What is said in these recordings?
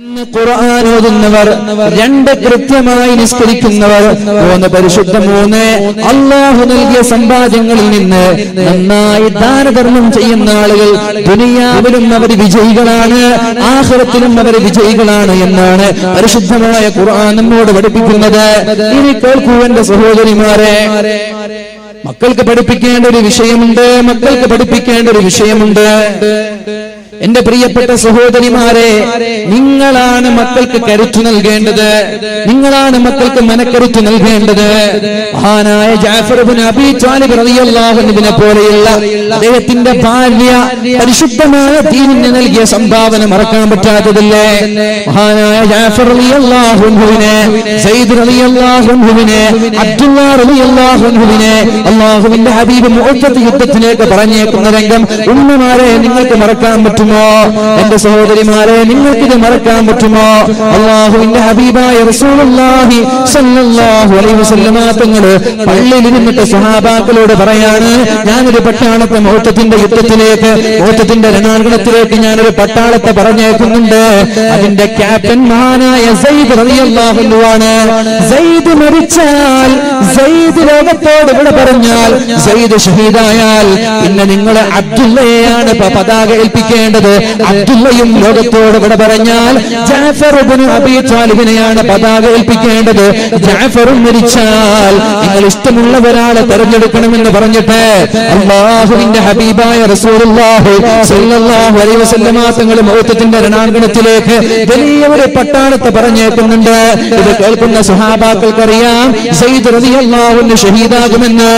ഒന്ന് ഖുർആൻ ഓതുന്നവർ രണ്ട് കൃത്യമായി നിസ്കരിക്കുന്നവർ മൂന്ന് പരിശുദ്ധ മൂന്ന് അള്ളാഹു നൽകിയ സമ്പാദ്യങ്ങളിൽ നിന്ന് നന്നായി ദാനധർമ്മം ചെയ്യുന്ന ആളുകൾ ദുനിയാവിലും അവർ വിജയികളാണ് ആഹ്റത്തിലും അവർ വിജയികളാണ് എന്നാണ് പരിശുദ്ധമായ ഖുർആൻ നമ്മോട് പഠിപ്പിക്കുന്നത്. ഇനി കേൾക്കൂ എന്റെ സഹോദരിമാരെ. മക്കൾക്ക് പഠിപ്പിക്കേണ്ട ഒരു വിഷയമുണ്ട് മക്കൾക്ക് പഠിപ്പിക്കേണ്ട ഒരു വിഷയമുണ്ട്. എന്റെ പ്രിയപ്പെട്ട സഹോദരിമാരെ നിങ്ങളാണ് മക്കൾക്ക് കരുത്തു നൽകേണ്ടത്. നിങ്ങളാണ് മക്കൾക്ക് മനക്കരുത്തു നൽകേണ്ടത്. മഹാനായ ജാഫർബിൻ അബി ത്വാലിബ് റളിയല്ലാഹുവിനെ പോലെയുള്ള അദ്ദേഹത്തിന്റെ ഭാര്യ പരിശുദ്ധമായ ദീനിന് നൽകിയ സംഭാവന മറക്കാൻ പറ്റാത്തതല്ലേ? മഹാനായ ജാഫർ റളിയല്ലാഹുവിനെ സയ്യിദ് റളിയല്ലാഹുവിനെ അബ്ദുള്ള റളിയല്ലാഹുവിനെ അള്ളാഹുവിന്റെ ഹബീബ് മുഹത്തത്ത് യുദ്ധത്തിലേക്ക് പറഞ്ഞേക്കുന്ന രംഗം ഉമ്മമാരെ നിങ്ങൾക്ക് മറക്കാൻ പറ്റുമോ? എന്റെ സഹോദരിമാരെ നിങ്ങൾക്ക് ഇത് മറക്കാൻ പറ്റുമോ? അള്ളാഹുവിന്റെ ഹബീബായ റസൂലുള്ളാഹി സല്ലല്ലാഹു അലൈഹി വസല്ലമ പള്ളിയിൽ ഇരുന്നിട്ട് സ്വഹാബാക്കളോട് പറയാണ് ഞാനൊരു പട്ടാളത്തെ മൗത്തത്തിന്റെ യുദ്ധത്തിലേക്ക് മൗത്തത്തിന്റെ രണാങ്കണത്തിലേക്ക് ഞാനൊരു പട്ടാളത്തെ പറഞ്ഞേക്കുന്നുണ്ട് അതിന്റെ ക്യാപ്റ്റൻ മഹാനായ സയ്യിദ് റളിയല്ലാഹു അൻഹു ആണ്. സയ്യിദ് മരിച്ചാൽ സയ്യിദ് ലോകത്തോട് ഇവിടെ പറഞ്ഞാൽ സയ്യിദ് ഷഹീദായാൽ പിന്നെ നിങ്ങൾ അബ്ദുള്ളയെയാണ് പ- പതാക ഏൽപ്പിക്കേണ്ടത്. അബ്ദുള്ളയും ലോകത്തോട് ഇവിടെ പറഞ്ഞാൽ ജാഫർ അബീ ത്വാലിബിനെയാണ് പതാക ഏൽപ്പിക്കേണ്ടത്. ജാഫറും മരിച്ചാൽ നിങ്ങൾ ഇഷ്ടമുള്ള ഒരാളെ തെരഞ്ഞെടുക്കണമെന്ന് പറഞ്ഞിട്ട് അള്ളാഹുവിന്റെ ഹബീബായ റസൂലുള്ളാഹി സ്വല്ലല്ലാഹു അലൈഹി വസല്ലമ തങ്ങൾ മൗത്തത്തിന്റെ രണാങ്കണത്തിലേക്ക് വലിയ ഒരു പട്ടാളത്തെ പറഞ്ഞേക്കുന്നുണ്ട്. ഇത് കേൾക്കുന്ന സഹാബാക്കൾക്കറിയാം. സയ്യിദ് റളിയല്ലാഹുവിന് ഷഹീദാകുമെന്ന്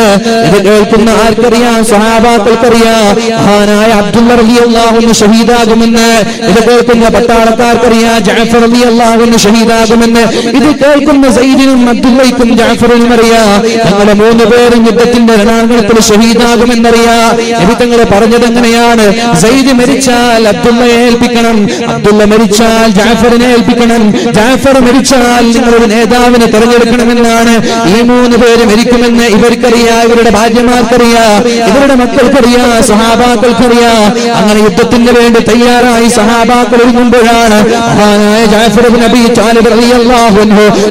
ഇത് കേൾക്കുന്ന ആർക്കറിയാം സഹാബാക്കൾക്കറിയാം മഹാനായ അബ്ദുള്ള റളിയല്ലാഹുവിന് ഷഹീദാകുമെന്ന് ഇത് കേൾക്കുന്ന പട്ടാളക്കാർക്കറിയാം ജാഫർ റളിയല്ലാഹുവിന് ഷഹീദാകുമെന്ന് ഇത് കേൾക്കുന്ന സൈദിനും അബ്ദുള്ളയ്ക്കും ജാഫറിനും അറിയാം. ഞങ്ങളെ മൂന്ന് പേരും യുദ്ധത്തിന്റെ രണാങ്കണത്തിൽ ഷഹീദാകുമെന്നറിയാം. നബി തങ്ങൾ പറഞ്ഞത് എങ്ങനെയാണ്? സയ്യിദ് മരിച്ചാൽ അബ്ദുള്ളയെ ഏൽപ്പിക്കണം അബ്ദുള്ള മരിച്ചാൽ ജാഫറിനെ ഏൽപ്പിക്കണം ജാഫർ മരിച്ചാൽ നിങ്ങളൊരു നേതാവിനെ തെരഞ്ഞെടുക്കണമെന്നാണ്. ഈ മൂന്ന് പേര് മരിക്കുമെന്ന് ഇവർക്കറിയാ ഇവരുടെ ഭാര്യമാർക്കറിയാ ഇവരുടെ മക്കൾക്കറിയാ സഹാബാക്കൾക്കറിയാ. അങ്ങനെ യുദ്ധത്തിന് വേണ്ടി തയ്യാറായി സഹാബാക്കൾ ഒരുങ്ങുമ്പോഴാണ്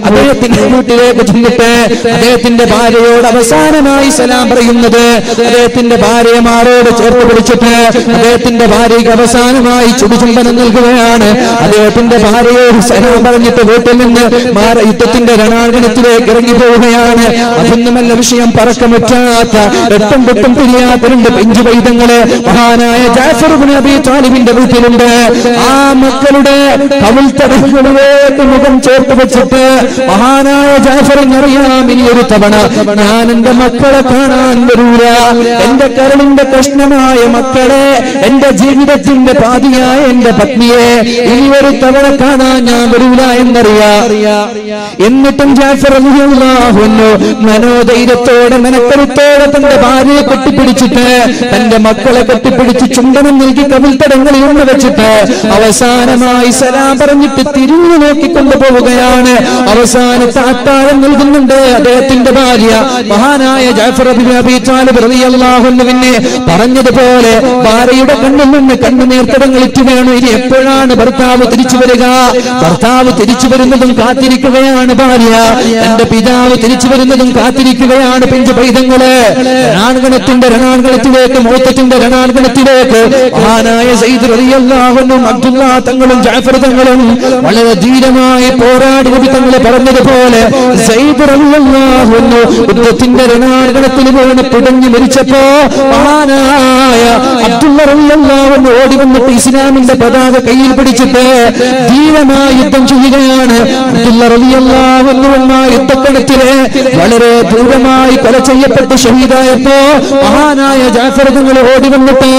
അദ്ദേഹത്തിന്റെ വീട്ടിലേക്ക് ചെന്നിട്ട് അദ്ദേഹത്തിന്റെ ഭാര്യയോട് അവസാനമായി സലാം പറയുന്നത് അദ്ദേഹത്തിന്റെ ഭാര്യമാരോട് ചേർത്ത് പിടിച്ചിട്ട് അദ്ദേഹത്തിന്റെ ഭാര്യയ്ക്ക് അവസാനമായി ചുടുചുംബനം നൽകുകയാണ്. അദ്ദേഹത്തിന്റെ ഭാര്യയോട് സലാം പറഞ്ഞിട്ട് വീട്ടിൽ നിന്ന് യുദ്ധത്തിന്റെ രണാങ്കണത്തിലേക്ക് ഇറങ്ങി പോവുകയാണ്. അതൊന്നുമല്ല വിഷയം പറക്കമറ്റാത്ത എട്ടും പൊട്ടും പിരിയാത്ത രണ്ട് പെഞ്ചു പൈതങ്ങൾ മഹാനായ ജാഫർ അബീ താലിബിന്റെ വീട്ടിലുണ്ട്. ആ മക്കളുടെ കവിൾത്തടങ്ങളിലേക്ക് മുഖം ചേർത്ത് വെച്ചിട്ട് മഹാനായ ജാഫറിനറിയാം ഇനി ഒരു തവണ ഞാൻ എന്റെ മക്കളെ കാണാൻ വരൂല. എന്റെ കരളിന്റെ പ്രശ്നമായ മക്കളെ എന്റെ ജീവിതത്തിന്റെ പാതിയായ എന്റെ പത്നിയെ ഇനി ഒരു തവണ കാണാൻ ഞാൻ വരൂല എന്നറിയാ. എന്നിട്ടും ജാഫർ റളിയല്ലാഹുവിനു മനോധൈര്യത്തോടെ മനക്കരുത്തോടെ തന്റെ ഭാര്യയെ കെട്ടിപ്പിടിച്ചിട്ട് തന്റെ മക്കളെ കെട്ടിപ്പിടിച്ച് ചുണ്ടനം നൽകി കവിൽത്തടങ്ങളിൽ ഒന്ന് വെച്ചിട്ട് അവസാനമായി സലാം പറഞ്ഞിട്ട് തിരിഞ്ഞു നോക്കിക്കൊണ്ടു പോവുകയാണ്. അവസാനത്തെ അത്താഴം നൽകുന്നുണ്ട് അദ്ദേഹത്തിന്റെ ഭാര്യ. മഹാനായ ജാഫർ ഇബ്നു അബീ താലിബ് റളിയല്ലാഹുവിനെ പറഞ്ഞതുപോലെ ഭാര്യയുടെ കണ്ണിൽ നിന്ന് കണ്ണുനീർത്തടങ്ങൾ വേണു. ഇനി എപ്പോഴാണ് ഭർത്താവ് തിരിച്ചു വരിക? ഭർത്താവ് തിരിച്ചു വരുന്നതും കാത്തിരിക്കുകയാണ് ഭാര്യ. എന്റെ പിതാവ് തിരിച്ചു വരുന്നതും കാത്തിരിക്കുകയാണ് പിഞ്ചു പൈതങ്ങൾ. രണാങ്കണത്തിന്റെ രണാങ്കണത്തിലേക്ക് മോത്തത്തിന്റെ രണാങ്കണത്തിലേക്ക്. മഹാനായ സയ്യിദ് റളിയല്ലാഹുവിനും അബ്ദുള്ള തങ്ങളും ജാഫർ തങ്ങളും വളരെ ധീരമായി പോരാടി നബി തങ്ങൾ പറഞ്ഞതുപോലെ സയ്യിദ് റളിയല്ലാഹുവിനു യുദ്ധത്തിന്റെ രണാങ്കണത്തിൽ വീണ് പിടഞ്ഞു മരിച്ചപ്പോ മഹാനായ അബ്ദുള്ള ഓടി വന്നിട്ട് ഇസ്ലാമിന്റെ പതാക കയ്യിൽ പിടിച്ചിട്ട് ധീരമായി യുദ്ധം ചെയ്യുകയാണ്. അബ്ദുള്ള റളിയല്ലാഹു യുദ്ധക്കണത്തിലെ വളരെ ദൂരമായി കൊല ചെയ്യപ്പെട്ട് ഷഹീദായപ്പോ മഹാനായ ജാഫർ തങ്ങൾ ഓടി വന്നിട്ട്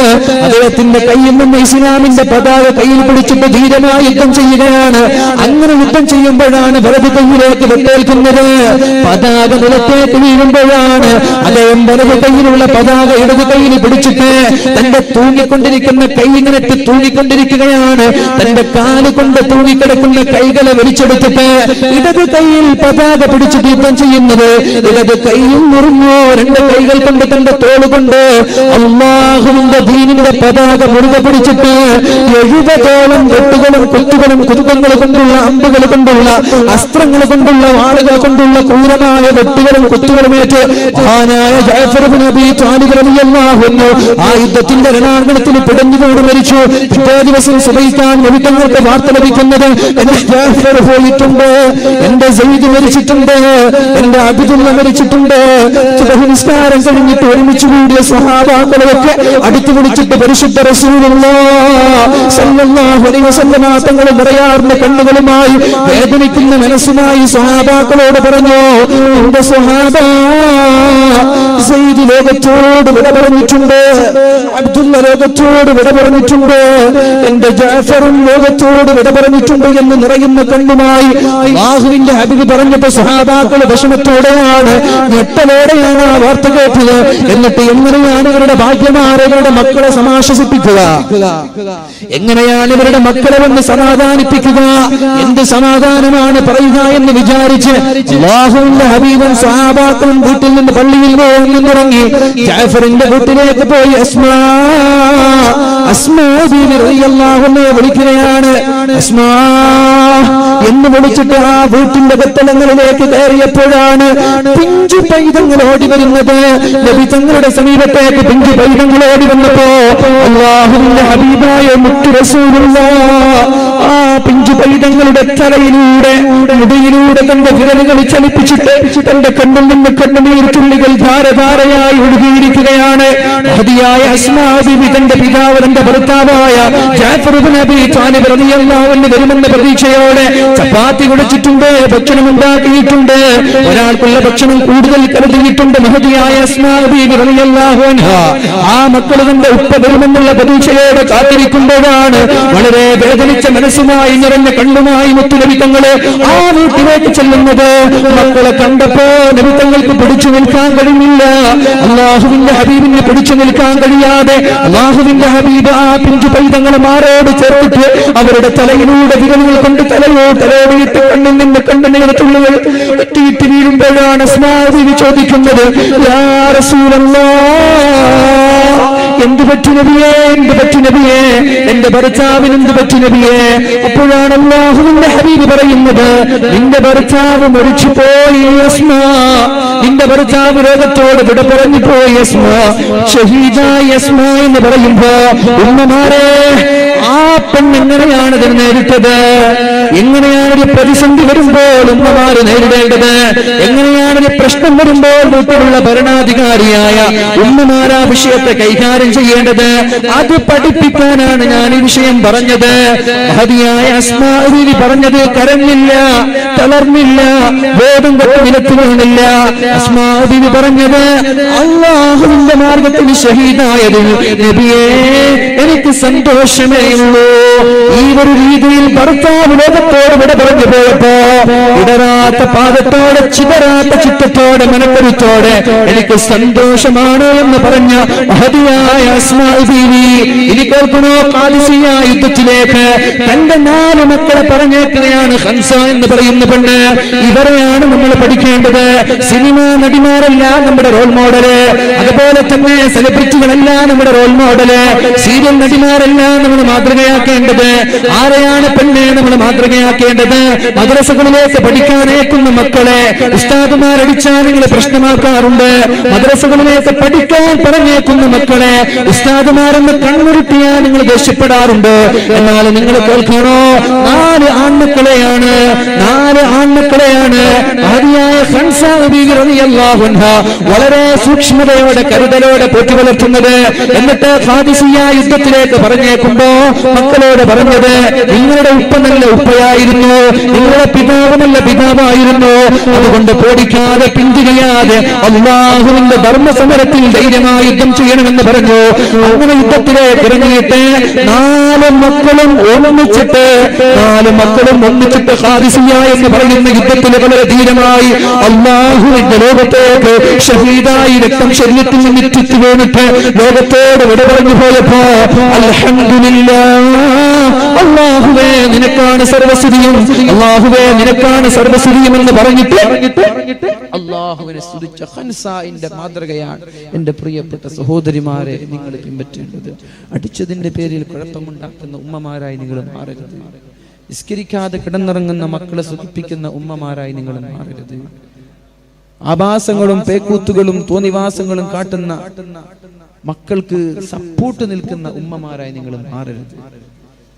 അദ്ദേഹത്തിന്റെ കയ്യിൽ നിന്ന് ഇസ്ലാമിന്റെ പതാക കയ്യിൽ പിടിച്ചിട്ട് ധീരമായി യുദ്ധം ചെയ്യുകയാണ്. അങ്ങനെ യുദ്ധം ചെയ്യുമ്പോഴാണ് വലത് കയ്യിലേക്ക് വെട്ടേൽക്കുന്നത്. പതാക നിലത്തേക്ക് വീഴുമ്പോഴാണ് അദ്ദേഹം വലത് കയ്യിലുള്ള പതാക ഇടത് കയ്യിൽ പിടിച്ചിട്ട് തന്റെ തൂങ്ങിക്കൊണ്ടിരിക്കുന്ന കൈ ഇങ്ങനെ തൂങ്ങിക്കൊണ്ടിരിക്കുകയാണ്. തന്റെ കാൽ കൊണ്ട് തൂങ്ങിക്കിടക്കുന്ന കൈകളെ വലിച്ചെടുത്തിട്ട് ഇടത് കയ്യിൽ പതാക പിടിച്ചിട്ട് യുദ്ധം ചെയ്യുന്നത്? ഇടത് കൈയും മുറിഞ്ഞു രണ്ട് കൈകൾ കൊണ്ട് തന്റെ തോൾ കൊണ്ട് അള്ളാഹുവിന്റെ ദീനിന്റെ പതാക മുറുകെ പിടിച്ചിട്ട് എഴുപതോളം വെട്ടുകളും കുത്തുകളും കുതുകങ്ങൾ കൊണ്ടുള്ള അമ്പുകൾ കൊണ്ടുള്ള അസ്ത്രങ്ങൾ കൊണ്ടുള്ള വാളുകൾ കൊണ്ടുള്ള ക്രൂരമായ വെട്ടുകളും കുത്തുകളുമേറ്റ് മഹാനായ ജാഫർ ഇബ്നു അബീ ത്വാലിബ് റളിയല്ലാഹു അൻഹു ആ യുദ്ധത്തിന്റെ രണാങ്കണത്തിൽ പിടഞ്ഞുകൊണ്ട് മരിച്ചു. പിറ്റേ ദിവസം സുബൈക്കാൻ നബിതങ്ങൾക്ക് വാർത്ത ലഭിക്കുന്നത് എന്റെ ജാഫർ പോയിട്ടുണ്ട് എന്റെ സയ്യിദ് മരിച്ചിട്ടുണ്ട് എന്റെ അബിദുള്ള മരിച്ചിട്ടുണ്ട് സുബഹി നിസ്കാരം കഴിഞ്ഞിട്ട് ഒരുമിച്ച് കൂടിയ സഹാബാക്കളെയൊക്കെ അടുത്തു വിളിച്ചിട്ട് പരിശുദ്ധ തങ്ങൾ നിറയാറുന്ന കണ്ണുകളുമായി വേദനിക്കുന്ന മനസ്സുമായി സഹാബാക്കളോട് പറഞ്ഞു എന്റെ സ്വഹാബ സയ്യിദ് ലോകത്തോട് വിട പറഞ്ഞിട്ടുണ്ട്. അബ്ദുള്ള ലോകത്തോട് വിട പറഞ്ഞിട്ടുണ്ട്. എന്റെ ജാഫറും ലോകത്തോട് വിട പറഞ്ഞിട്ടുണ്ട് എന്ന് നിറയുന്ന കണ്ണുമായി ബാഹുവിന്റെ ഹബീബ് പറഞ്ഞപ്പോ സഹാബാക്കൾ വിഷമത്തോടെയാണ് ഞെട്ടലോടെയാണ് ആ വാർത്ത കേട്ടത്. എന്നിട്ട് എങ്ങനെയാണ് ഇവരുടെ ഭാഗ്യമാരെ ഇവരുടെ മക്കളെ സമാശ്വസിപ്പിക്കുക? എങ്ങനെയാണ് ഇവരുടെ മക്കളെ വന്ന് സമാധാനിപ്പിക്കുക? എന്ത് സമാധാനമാണ് പറയുക എന്ന് വിചാരിച്ച് അള്ളാഹുവിന്റെ സഹാബാക്കളും വീട്ടിൽ നിന്ന് പള്ളിയിൽ പോകുന്നിറങ്ങി ജാഫറിന്റെ വീട്ടിലേക്ക് പോയി. അസ്മാ അസ്മാ വിളിക്കുകയാണ്. അസ്മാ എന്ന് വിളിച്ചിട്ട് ആ വീട്ടിന്റെ കത്തലങ്ങളിലേക്ക് കയറിയപ്പോഴാണ് പിഞ്ചു പൈതങ്ങൾ ഓടി വരുന്നത്. നബി തങ്ങളുടെ സമീപത്തേക്ക് പിഞ്ചു പൈതങ്ങൾ ഓടി വന്നപ്പോ അള്ളാഹുവിന്റെ ഹബീബായ മുത്തു റസൂലുള്ള ആ പിഞ്ചു പൈതങ്ങളുടെ തലയിലൂടെ മുടിയിലൂടെ തന്റെ വിരലുകൾ ചലിപ്പിച്ചിട്ട് തന്റെ കണ്ണിൽ നിന്ന് കണ്ണുനീർ തുള്ളികൾ ധാരധാരയായി ഒഴുകിയിരിക്കുകയാണ് ഹദിയായ അസ്മാബിബി പിതാവ് തന്റെ ഭർത്താവായ വരുമെന്ന പ്രതീക്ഷയോടെ ചപ്പാത്തി കുടിച്ചിട്ടുണ്ട് ഭക്ഷണം ഉണ്ടാക്കിയിട്ടുണ്ട്. ഒരാൾക്കുള്ള ഭക്ഷണം കൂടുതൽ കരുതിയിട്ടുണ്ട് മഹതിയായ അസ്മാബിബി ആ മക്കൾ തന്റെ ഉപ്പ വരുമെന്നുള്ള പ്രതീക്ഷയോടെ കാത്തിരിക്കുമ്പോഴാണ് വളരെ വേദനിച്ച മനസ്സുമായി നിറഞ്ഞ കണ്ണുമായി മുത്തുലഭിതങ്ങൾ ആ വീട്ടിലേക്ക് ചെല്ലുന്നത്. മക്കളെ കണ്ടപ്പോ നിമിത്തങ്ങൾക്ക് പിടിച്ചു നിൽക്കാൻ കഴിയില്ല. അള്ളാഹുവിന്റെ ഹബീബിനെ പിടിച്ചു കഴിയാതെ അള്ളാഹുവിന്റെ ഹബീബ് ആ പിഞ്ചു പൈതങ്ങളെ മാറോട് ചേർത്തിട്ട് അവരുടെ തലയിലൂടെ വിരലുകൾ കൊണ്ട് തലയോ തലയോടിയിട്ട് കണ്ണിൽ നിന്ന് കണ്ണിനെ തുള്ളുകൾ ഒറ്റയിട്ട് വീഴുമ്പോഴാണ് സ്മാരതി ചോദിക്കുന്നത് യാ റസൂലല്ലാഹ് എന്ത് പറ്റി നബിയേ? എന്ത് പറ്റി നബിയേ? എന്റെ ഭർത്താവിന് എന്ത് പറ്റി നബിയേ? അപ്പോഴാണ് അള്ളാഹുവിന്റെ ഹബീബ് പറയുന്നത് നിന്റെ ഭർത്താവ് മരിച്ചു പോയി നിന്റെ ഭർത്താവ് രോഗത്തോട് വിട പറഞ്ഞു പോയി ഷഹീദ യസ്മ എന്ന് പറയുമ്പോ ഉമ്മമാരെ ആ പെണ്ണ് എങ്ങനെയാണ് ഇതിന് നേരിട്ടത്? എങ്ങനെയാണ് ഒരു പ്രതിസന്ധി വരുമ്പോൾ ഉമ്മമാര് നേരിടേണ്ടത്? എങ്ങനെയാണ് ഒരു പ്രശ്നം വരുമ്പോൾ വീട്ടിലുള്ള ഭരണാധികാരിയായ ഉമ്മമാരാ വിഷയത്തെ കൈകാര്യം ചെയ്യേണ്ടത് അത് പഠിപ്പിക്കാനാണ് ഞാൻ ഈ വിഷയം പറഞ്ഞത്. മഹതിയായ അസ്മാരി പറഞ്ഞത് കരഞ്ഞില്ല തളർന്നില്ല വേദം കൊണ്ട് നിലത്തു വീണില്ല. പറഞ്ഞത് അള്ളാഹുവിന്റെ മാർഗത്തിൽ ഷഹീദായത് നബിയേ എനിക്ക് സന്തോഷമേ ഉള്ളൂ. ഈ ഒരു രീതിയിൽ ഭർത്താവ് ലോകത്തോട് വിട പറഞ്ഞു പോയപ്പോ ഇടരാത്ത പാദത്തോടെ ചിതരാത്ത ചിത്തത്തോടെ മനക്കരുത്തോടെ എനിക്ക് സന്തോഷമാണ് എന്ന് പറഞ്ഞ മഹതിയായ അസ്മാഉ ബീവി ഇനി കേൾക്കണോ കാലിസിയ യുദ്ധത്തിലേക്ക് തന്റെ നാല് മക്കളെ പറഞ്ഞേക്കുകയാണ് ഹംസ എന്ന് പറയുന്ന പെണ്ണ്. ഇവരെയാണ് നമ്മൾ പഠിക്കേണ്ടത്. സിനിമ നടിമാരല്ല നമ്മുടെ റോൾ മോഡൽ അതുപോലെ തന്നെ സെലിബ്രിറ്റികളല്ല നമ്മുടെ റോൾ മോഡൽ സീരിയൽ നടിമാരല്ല നമ്മൾ മാതൃകയാക്കേണ്ടത്. ആരെയാണ് പെണ്ണെ നമ്മൾ മാതൃകയാക്കേണ്ടത്? മദ്രസകളിലേക്ക് പഠിക്കാനേക്കുന്ന മക്കളെ ഉസ്താദുമാരടിച്ചാൽ നിങ്ങൾ പ്രശ്നമാക്കാറുണ്ട്. മദ്രസകളിലേക്ക് പഠിക്കാൻ പറഞ്ഞേക്കുന്ന മക്കളെ ഉസ്താദുമാരെന്ന് കണ്ണുരുട്ടിയാൽ നിങ്ങൾ ദേഷ്യപ്പെടാറുണ്ട്. എന്നാൽ നിങ്ങൾ കേൾക്കണോ? നാല് ആൺമക്കളെയാണ്. നാല് ആൺമക്കളെയാണ്. ആദിയായ ഹൻസ ബീവി അൻഹ വളരെ സൂക്ഷ്മതയോടെ കരുതലോടെ പോറ്റി വളർത്തുന്നത്. എന്നിട്ട് ഖാദിസിയ യുദ്ധത്തിലേക്ക് പറഞ്ഞേക്കുമ്പോ മക്കളോട് പറഞ്ഞത് നിങ്ങളുടെ ഉപ്പ നല്ല ഉപ്പയായിരുന്നു. നിങ്ങളുടെ പിതാവ് നല്ല പിതാവായിരുന്നു. അതുകൊണ്ട് പേടിക്കാതെ പിന്തിരിയാതെ അള്ളാഹുവിന്റെ ധർമ്മസമരത്തിൽ ധൈര്യമായി യുദ്ധം ചെയ്യണമെന്ന് പറഞ്ഞു. അങ്ങനെ യുദ്ധത്തിലേക്ക് ഇറങ്ങിയിട്ട് നാല് മക്കളും ഒന്നിച്ചിട്ട് നാല് മക്കളും ഒന്നിച്ചിട്ട് ഖാദിസിയ എന്ന് പറയുന്ന യുദ്ധത്തിൽ വളരെ ധീരമായി അള്ളാഹുവിന്റെ ലോകത്തേക്ക് ഷഹീദായി രക്തം ശരീരത്തിൽ നിന്ന് ചുറ്റി വീണിട്ട് ലോകത്തോട് വിട പറഞ്ഞു പോയപ്പോ അൽഹംദുലില്ലാ അള്ളാഹുവേ നിനക്കാണ് സർവസ്തുതിയും അള്ളാഹുവേ നിനക്കാണ് സർവസ്തുതിയും എന്ന് പറഞ്ഞിട്ട് അള്ളാഹുവിനെ സ്തുതിച്ച ഹൻസായിന്റെ മാതൃകയാണ് എന്റെ പ്രിയപ്പെട്ട സഹോദരിമാരെ നിങ്ങൾ പിൻപറ്റേണ്ടത്. അടിച്ചതിന്റെ പേരിൽ കുഴപ്പമുണ്ടാക്കുന്ന ഉമ്മമാരായി നിങ്ങൾ മാറരുത്. നിസ്കരിക്കാതെ കിടന്നിറങ്ങുന്ന മക്കളെ സുഖിപ്പിക്കുന്ന ഉമ്മമാരായി നിങ്ങൾ മാറരുത്. ആഭാസങ്ങളും പേക്കൂത്തുകളും തോന്നിവാസങ്ങളും കാട്ടുന്ന മക്കൾക്ക് സപ്പോർട്ട് നിൽക്കുന്ന ഉമ്മമാരായി നിങ്ങൾ മാറരുത്.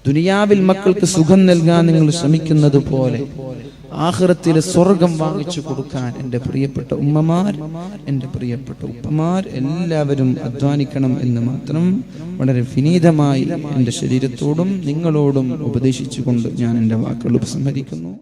ദുനിയാവിൽ മക്കൾക്ക് സുഖം നൽകാൻ നിങ്ങൾ ശ്രമിക്കുന്നത് പോലെ ആഹ്റത്തിലെ സ്വർഗം വാങ്ങിച്ചു കൊടുക്കാൻ എന്റെ പ്രിയപ്പെട്ട ഉമ്മമാർ എന്റെ പ്രിയപ്പെട്ട ഉപ്പമാർ എല്ലാവരും അധ്വാനിക്കണം എന്ന് മാത്രം വളരെ വിനീതമായി എന്റെ ശരീരത്തോടും നിങ്ങളോടും ഉപദേശിച്ചുകൊണ്ട് ഞാൻ എന്റെ വാക്കുകൾ ഉപസംഹരിക്കുന്നു.